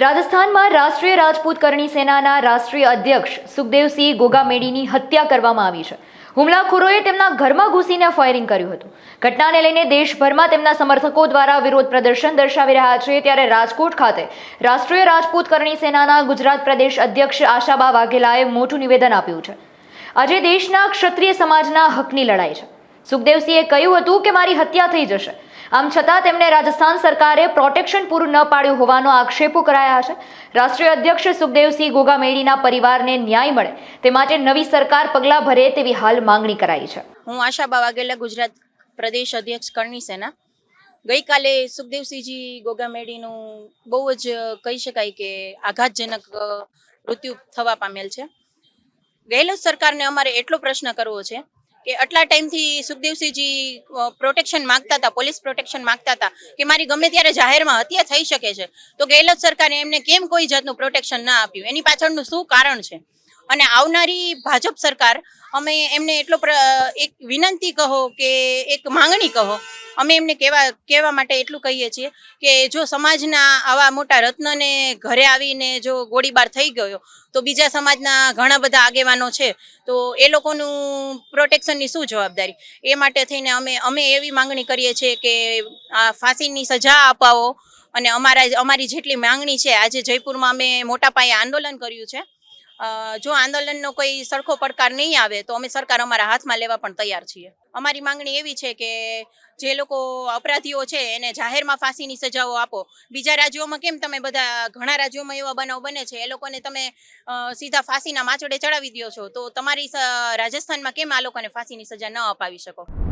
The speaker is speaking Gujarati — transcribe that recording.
રાજસ્થાનમાં રાષ્ટ્રીય રાજપૂત કરણી સેનાના રાષ્ટ્રીય અધ્યક્ષ સુખદેવસિંહ ગોગામેડીની હત્યા કરવામાં આવી છે. હુમલાખોરોએ તેમના ઘરમાં ઘૂસીને ફાયરિંગ કર્યું હતું. ઘટનાને લઈને દેશભરમાં તેમના સમર્થકો દ્વારા વિરોધ પ્રદર્શન દર્શાવી રહ્યા છે. ત્યારે રાજકોટ ખાતે રાષ્ટ્રીય રાજપૂત કરણી સેનાના ગુજરાત પ્રદેશ અધ્યક્ષ આશાબા વાઘેલાએ મોટું નિવેદન આપ્યું છે. આજે દેશના ક્ષત્રિય સમાજના હકની લડાઈ છે. સુખદેવસિંહે કહ્યું હતું કે મારી હત્યા થઈ જશે. આમ છતાં તેમણે રાજસ્થાન સરકારે પ્રોટેક્શન પૂરું ન પાડ્યું હોવાનો આક્ષેપો કરાયા છે. રાષ્ટ્રીય અધ્યક્ષ સુખદેવસિંહ ગોગામેડીના પરિવારને ન્યાય મળે તે માટે નવી સરકાર પગલાં ભરે તેવી હાલ માંગણી કરાઈ છે. હું આશાબા વાઘેલા ગુજરાત પ્રદેશ અધ્યક્ષ કરણી સેના. ગઈકાલે સુખદેવસિંહજી ગોગામેડીનું બહુ જ કહી શકાય કે આઘાતજનક મૃત્યુ થવા પામેલ છે. ગેહલોત સરકારને અમારે એટલો પ્રશ્ન કરવો છે કે આટલા ટાઈમથી સુખદેવસિંહજી પ્રોટેક્શન માંગતા હતા પોલીસ પ્રોટેક્શન માંગતા હતા કે મારી ગમે ત્યારે જાહેરમાં હત્યા થઈ શકે છે, તો ગેહલોત સરકારે એમને કેમ કોઈ જાતનું પ્રોટેક્શન ના આપ્યું? એની પાછળનું શું કારણ છે? અને આવનારી ભાજપ સરકાર, અમે એમને એટલો એક વિનંતી કહો કે એક માંગણી કહો અમે એમને કહેવા કહેવા માટે એટલું કહીએ છીએ કે જો સમાજના આવા મોટા રત્નને ઘરે આવીને જો ગોળીબાર થઈ ગયો, તો બીજા સમાજના ઘણા બધા આગેવાનો છે. તો એ લોકોનું પ્રોટેક્શનની શું જવાબદારી? એ માટે થઈને અમે અમે એવી માંગણી કરીએ છીએ કે આ ફાંસીની સજા અપાવો અને અમારા, અમારી જેટલી માંગણી છે, આજે જયપુરમાં અમે મોટા પાયે આંદોલન કર્યું છે. જો આંદોલનનો કોઈ સરખો પડકાર નહીં આવે, તો અમે સરકાર અમારા હાથમાં લેવા પણ તૈયાર છીએ. અમારી માંગણી એવી છે કે જે લોકો અપરાધીઓ છે, એને જાહેરમાં ફાંસીની સજાઓ આપો. બીજા રાજ્યોમાં કેમ તમે બધા, ઘણા રાજ્યોમાં એવા બનાવ બને છે, એ લોકોને તમે સીધા ફાંસીના માચડે ચડાવી દો છો? તો તમારી રાજસ્થાનમાં કેમ આ લોકોને ફાંસીની સજા ન અપાવી શકો?